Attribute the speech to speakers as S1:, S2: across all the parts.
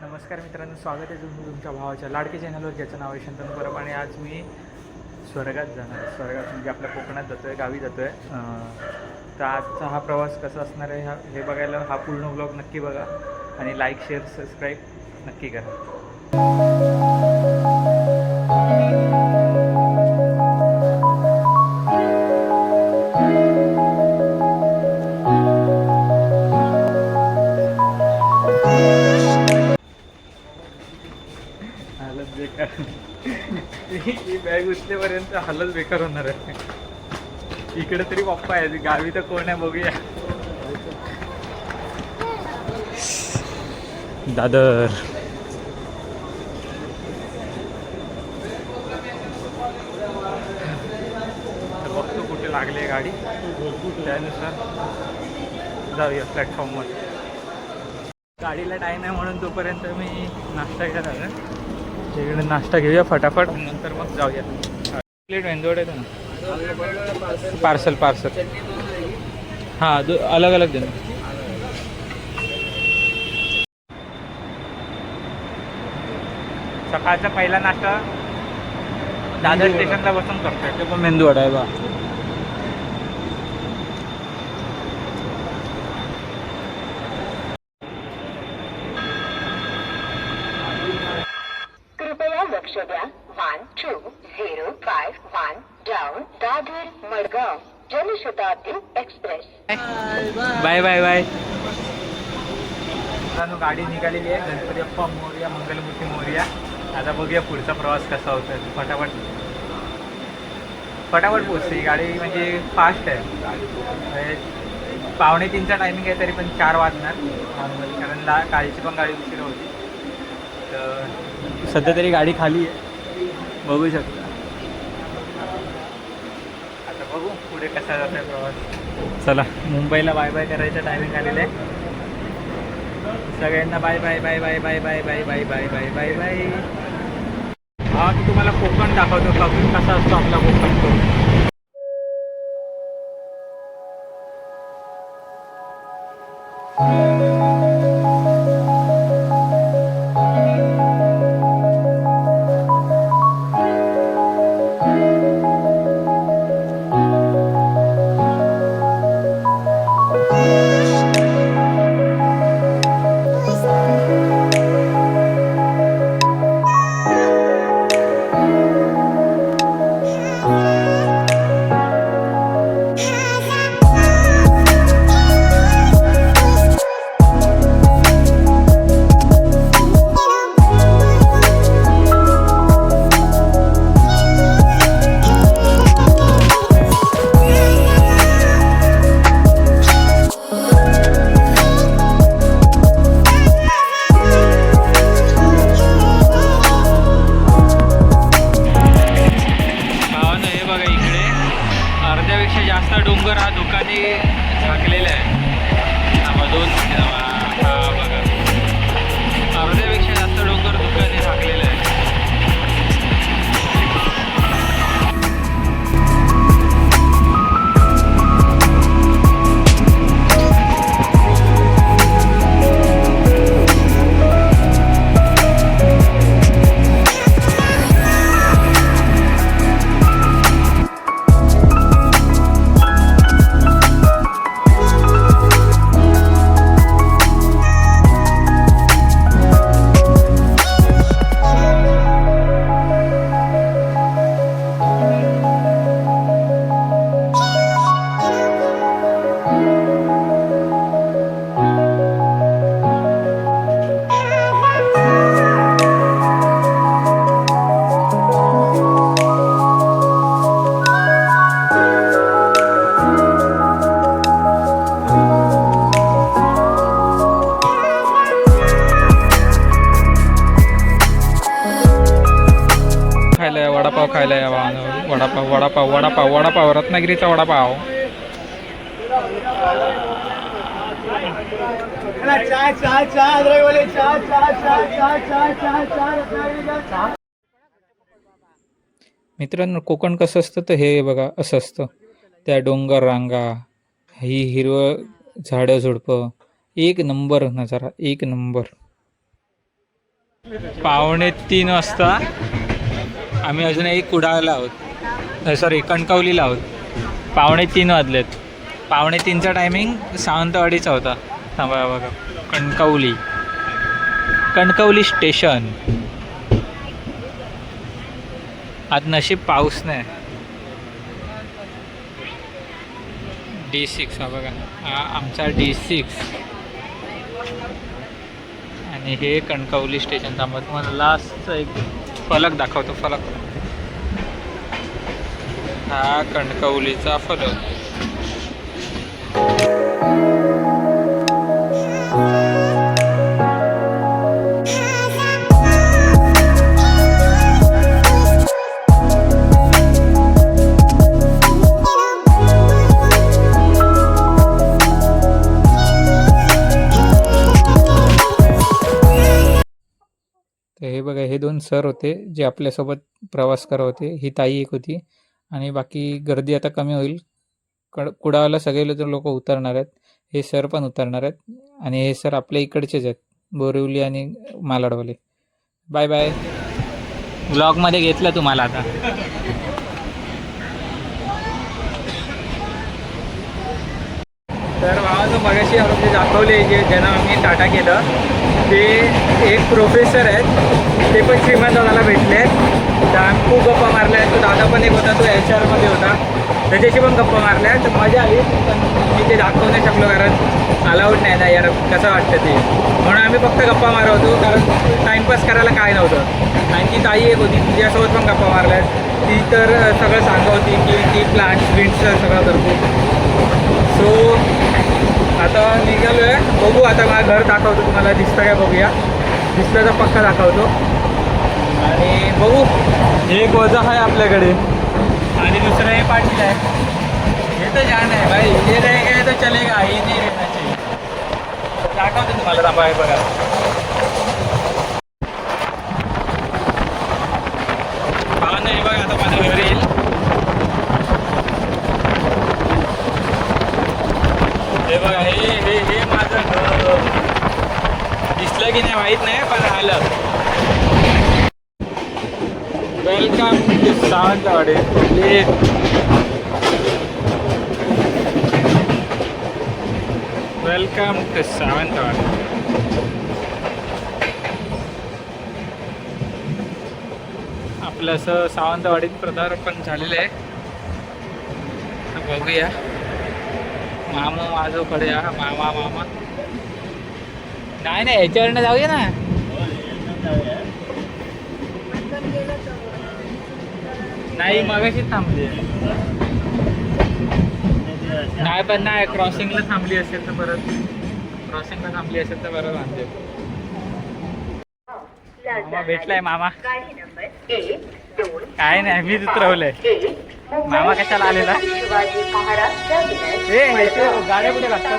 S1: नमस्कार मित्रांनो स्वागत आहे तुम्ही तुमच्या भावाच्या लाडके चॅनलवर. ज्याचं नाव आहे शंतनू परब आणि आज मी स्वर्गात जाणार स्वर्गात म्हणजे आपल्या कोकणात जातो आहे गावी जातो आहे तर आजचा हा प्रवास कसा असणार आहे हा हे बघायला हा पूर्ण ब्लॉग नक्की बघा. आणि लाईक शेअर सबस्क्राईब नक्की करा. उचलेपर्यंत हालत बेकार होणार आहे. इकडे तरी पप्पा आहे गावी तर कोण आहे बघूया. दादर. बघतो कुठे लागली आहे गाडी. त्यानुसार जाऊया प्लॅटफॉर्मवर गाडीला टाईम आहे म्हणून तोपर्यंत मी नाश्ता घ्यायला आलो तिकडे नाश्ता घेऊया फटाफट नंतर मग जाऊया. प्लेट वेंदोड आहे ना? Parcel parcel. हां दो अलग अलग देना सकाळचा पहिला नाश्ता दादर स्टेशनला बसून करतोय. ते पण मेंदू वडा आहे बा.
S2: Dadar Madgaon Janshatabdi express.
S1: Bye bye bye. मित्रांनो गाडी निघालेली आहे. गणपती अप्पा मोर्या मंगलमूर्ती मोर्या. आता बघूया पुढचा प्रवास कसा होता फटाफट. फटाफट पोचते ही गाडी म्हणजे फास्ट आहे. म्हणजे पावणे तीनचा टायमिंग आहे तरी पण चार वाजणार. नॉर्मली कारण ला कालची पण गाडी उशीर होती. तर सध्या तरी गाडी खाली आहे. बघू शकता आता बघू पुढे कसा जातो आहे प्रवास. चला मुंबईला बाय बाय करायचं टायमिंग आलेलं आहे. सगळ्यांना bye bye bye bye bye bye bye bye bye bye bye bye हा मी तुम्हाला कोकण दाखवतो. कोकण कसा असतो आपला कोकण तो. भावानं वडापाव खायला या वाहनावर वडापाव वडापाव वडापाव वडापाव. रत्नागिरीचा वडापाव मित्रांनो कोकण कसं असतं तर हे बघा असं असतं. त्या डोंगर रांगा ही हिरवं झाडं झुडपं एक नंबर नजारा एक नंबर. पावणे तीन वाजता आम्ही अजूनही कुडाळला आहोत. सॉरी कणकवलीला आहोत. पावणे तीन वाजलेत. पावणे तीनचा टायमिंग सावंतवाडीचा होता. थांबा बघा. कणकवली. कणकवली स्टेशन आज नशीब पाऊस नाही. डी सिक्स हा बघा. हा आमचा डी सिक्स आणि हे कणकवली स्टेशन थांबा तुम्हाला लास्टचा एक फलक दाखवतो फलक. हा कणकवलीचा फलक. सर होते जे आपल्यासोबत प्रवास करत होते ही ताई एक होती. आणि बाकी गर्दी आता कमी होईल. कड कुडाळला सगळे लोक उतरणार आहेत. हे सर पण उतरणार आहेत. आणि हे सर आपल्या इकडचेच आहेत. बोरिवली आणि मालाडवाले. Bye bye. ब्लॉगमध्ये घेतलं तुम्हाला आता. तर भावाचं मगाशी आरोग्य दाखवले जे ज्यांना आम्ही टाटा केलं. ते एक प्रोफेसर आहेत. ते पण श्रीमंत दादाला भेटले आहेत. तर आम्ही खूप गप्पा मारल्या आहेत. तो दादा पण एक होता तो एच आरमध्ये होता. त्याच्याशी पण गप्पा मारल्या तर मजा आली. पण मी ते दाखवू नाही शकलो कारण अलाउड नाही ना यार. कसं वाटतं ते? म्हणून आम्ही फक्त गप्पा मारत होतो. कारण टाईमपास करायला काय नव्हतं. आणि ती ताई एक होती. तिच्यासोबत पण गप्पा मारल्या ती तर सगळं सांगा होती की ती प्लांट्स बिंट्स सगळं करतो सो आता निघालो आहे बघू आता मला घर दाखवतो तुम्हाला. दिसतं काय बघूया. दिसतं तर पक्का दाखवतो. आणि बघू. एक वजा आहे आपल्याकडे. आणि दुसरं हे पाटील आहे. हे तर जाण आहे भाई. हे नाही काय तर चलेगा हे नाही रहना चाहिए दाखवतो तुम्हाला. दाबा आहे बघा. पाहणं नाही बघा आता माझ्या घरी येईल हे बघा हे हे हे माझं घर दिसलं की नाही माहीत नाही पण आलं. Welcome to Sawantwadi welcome to Sawantwadi आपलं असं सावंतवाडीत पदार्पण झालेलं आहे. बघूया. मामा माझोकडे या मामा मामा. नाही नाही याच्यावरनं जाऊया ना. नाही मगाशी थांबली. नाही पण नाही क्रॉसिंगला थांबली असेल तर परत. क्रॉसिंगला थांबली असेल तर परत आणते. मामा भेटलाय मामा. काय नाही मीच उतरवलंय. मामा कशाला आलेला? इथे गाड्या कुठे लागतात?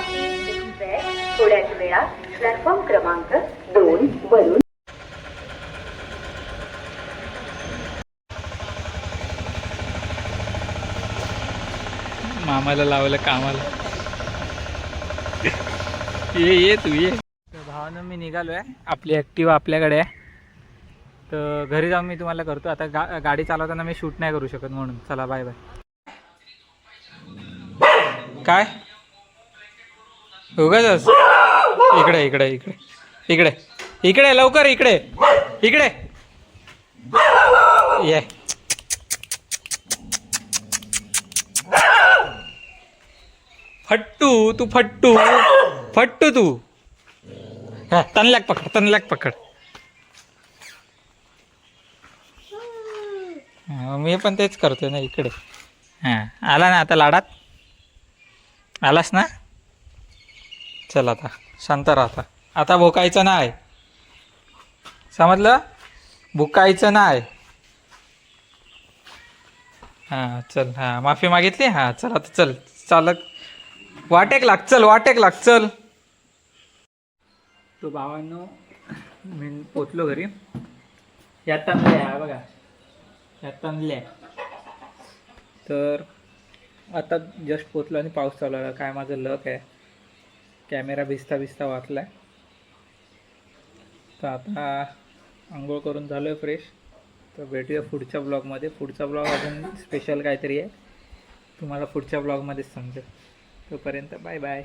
S2: थोड्याच वेळात. प्लॅटफॉर्म क्रमांक दोन वरून
S1: मामाला लावलं कामाला. ये ये तू ये. भावानं मी निघालो आहे आपली ॲक्टिवा आपल्याकडे आहे. तर घरी जाऊन मी तुम्हाला करतो. आता गा गाडी चालवताना मी शूट नाही करू शकत म्हणून. चला बाय बाय काय? उगाच इकडे इकडे इकडे. इकडे. इकडे लवकर इकडे. इकडे. ये. फट्टू तू फट्टू. फट्टू तू. हा तनल्याक पकड तनल्याक पकड. मी पण तेच करतोय ना इकडे. हां आला ना आता लाडात? आलास ना? चल आता शांत राहता आता. भोकायचं नाही. समजलं? भुकायचं नाही. हां चल हां माफी मागितली? हां चल आता चल चालत वाटेक लाग चल वाटेक लाग चल. तो भावांनो मी पोचलो घरी. यात तांदले हा बघा. यात तांदले तर आता जस्ट पोचलो आणि पाऊस चालू आला काय माझं लक आहे. कॅमेरा भिजता भिजता वाचलाय. तर आता आंघोळ करून झालो आहे फ्रेश तर भेटूया पुढच्या ब्लॉगमध्ये पुढचा ब्लॉग अजून स्पेशल काहीतरी आहे. तुम्हाला पुढच्या ब्लॉगमध्येच समजेल. तोपर्यंत बाय बाय